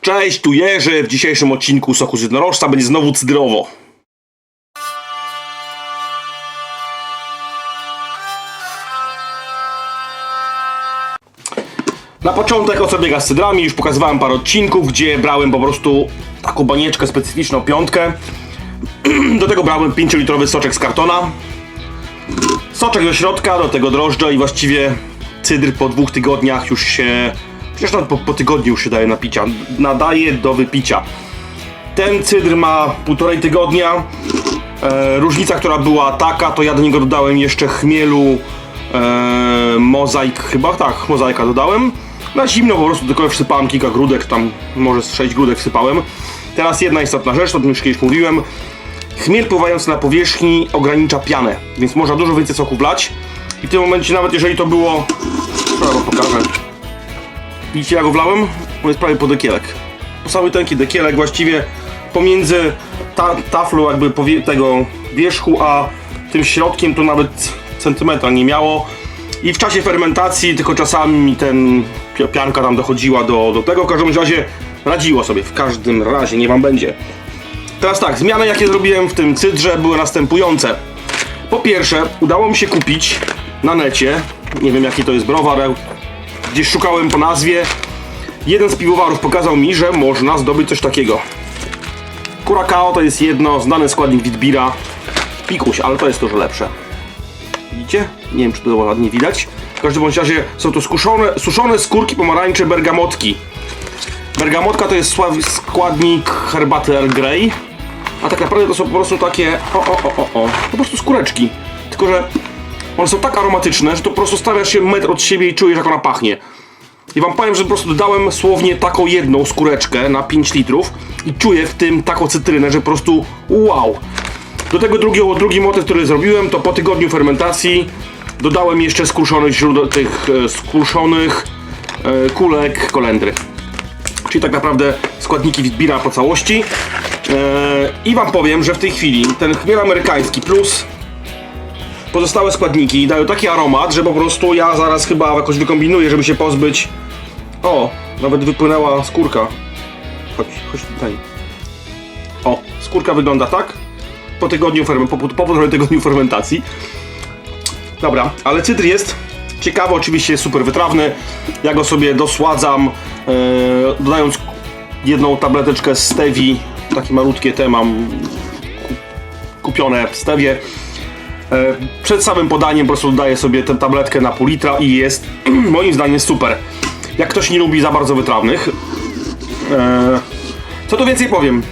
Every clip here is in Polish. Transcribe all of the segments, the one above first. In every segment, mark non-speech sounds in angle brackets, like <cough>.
Cześć, tu Jerzy. W dzisiejszym odcinku Soku z Jednorożca będzie znowu cydrowo. Na początek o co biega z cydrami, już pokazywałem parę odcinków, gdzie brałem po prostu taką banieczkę specyficzną, piątkę. <clears throat> Do tego brałem 5-litrowy soczek z kartona. Soczek do środka, do tego drożdże i właściwie cydr po dwóch tygodniach już się... Przecież nawet po, po tygodniu już się daje napicia. Nadaje do wypicia. Ten cydr ma półtorej tygodnia. E, różnica, która była taka, to ja do niego dodałem jeszcze chmielu e, mozaik, chyba tak, mozaika dodałem. Na zimno po prostu tylko wsypałem kilka grudek, tam może z 6 grudek wsypałem. Teraz jedna istotna rzecz, o tym już kiedyś mówiłem. Chmiel pływający na powierzchni ogranicza pianę, więc można dużo więcej soku wlać. I w tym momencie, nawet jeżeli to było. Wam pokażę. Widzicie, jak go wlałem? On jest prawie po dekielek. Cały tenki dekielek, właściwie pomiędzy ta, taflą jakby tego wierzchu, a tym środkiem to nawet centymetra nie miało. I w czasie fermentacji tylko czasami mi ten pi- pianka tam dochodziła do, do tego. W każdym razie radziło sobie. W każdym razie, nie wam będzie. Teraz tak, zmiany jakie zrobiłem w tym cydrze były następujące. Po pierwsze, udało mi się kupić na necie, nie wiem jaki to jest browar, gdzieś szukałem po nazwie. Jeden z piwowarów pokazał mi, że można zdobyć coś takiego. Curacao to jest jedno, znany składnik Witbira. Pikuś, ale to jest dużo lepsze. Widzicie? Nie wiem, czy to ładnie widać. W każdym bądź razie są to skuszone, suszone skórki pomarańcze bergamotki. Bergamotka to jest składnik herbaty Earl Grey. A tak naprawdę to są po prostu takie. O, o, o, o, o. Po prostu skóreczki. Tylko, że one są tak aromatyczne, że to po prostu stawiasz się metr od siebie i czujesz, jak ona pachnie. I wam powiem, że po prostu dodałem słownie taką jedną skóreczkę na 5 litrów i czuję w tym taką cytrynę, że po prostu wow. Do tego drugiego, drugi motyw, który zrobiłem, to po tygodniu fermentacji dodałem jeszcze skruszonych źródeł, tych e, skruszonych e, kulek kolendry. Czyli tak naprawdę składniki Witbira po całości. E, I wam powiem, że w tej chwili ten chmiel amerykański plus pozostałe składniki dają taki aromat, że po prostu ja zaraz chyba jakoś wykombinuję, żeby się pozbyć. O, nawet wypłynęła skórka. Chodź, chodź tutaj. O, skórka wygląda tak. Po tygodniu, po, po, tygodniu fermentacji. Dobra, ale cydr jest ciekawy, oczywiście jest super wytrawny. Ja go sobie dosładzam, e, dodając jedną tableteczkę stevii. Takie malutkie te mam ku- kupione w stewie. E, Przed samym podaniem po prostu dodaję sobie tę tabletkę na pół litra i jest <clears throat> moim zdaniem super. Jak ktoś nie lubi za bardzo wytrawnych. E, Co tu więcej powiem?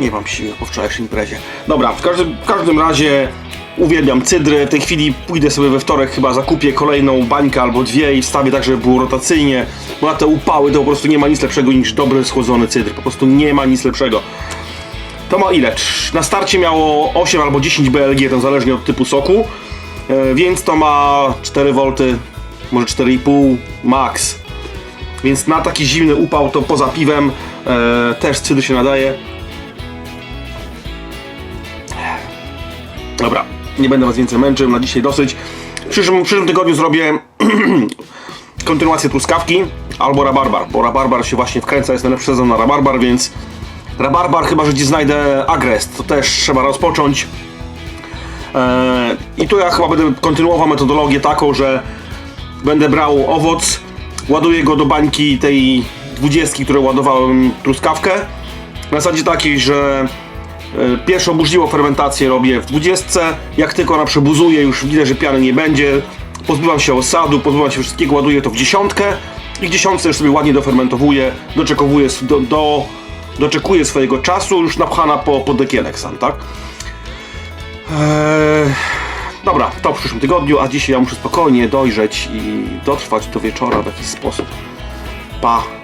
Nie mam siły po wczorajszej imprezie. Dobra, w każdym, w każdym razie uwielbiam cydry. W tej chwili pójdę sobie we wtorek, chyba zakupię kolejną bańkę albo dwie i wstawię tak, żeby było rotacyjnie. Bo na te upały to po prostu nie ma nic lepszego niż dobry schłodzony cydr. Po prostu nie ma nic lepszego. To ma ile? Na starcie miało 8 albo 10 BLG, to zależnie od typu soku. E, Więc to ma 4 V, może 4,5 max. Więc na taki zimny upał to poza piwem e, też cydr się nadaje. Dobra, nie będę was więcej męczył, na dzisiaj dosyć. W przyszłym, w przyszłym tygodniu zrobię <clears throat> kontynuację truskawki albo rabarbar, bo rabarbar się właśnie wkręca, jest najlepszy sezon na rabarbar, więc rabarbar chyba, że gdzieś znajdę agrest, to też trzeba rozpocząć. Eee, I tu ja chyba będę kontynuował metodologię taką, że będę brał owoc, ładuję go do bańki tej 20, które ładowałem truskawkę. Na zasadzie takiej, że e, pierwszą burzliwą fermentację robię w 20. Jak tylko ona przebuzuje, już widzę, że piany nie będzie. Pozbywam się osadu, pozbywam się wszystkiego, ładuję to w dziesiątkę i w dziesiątce już sobie ładnie dofermentowuję, doczekowuję, do, do, doczekuję swojego czasu, już napchana po, po dekielek tak? Eee, dobra, to w przyszłym tygodniu, a dzisiaj ja muszę spokojnie dojrzeć i dotrwać do wieczora w jakiś sposób. Pa!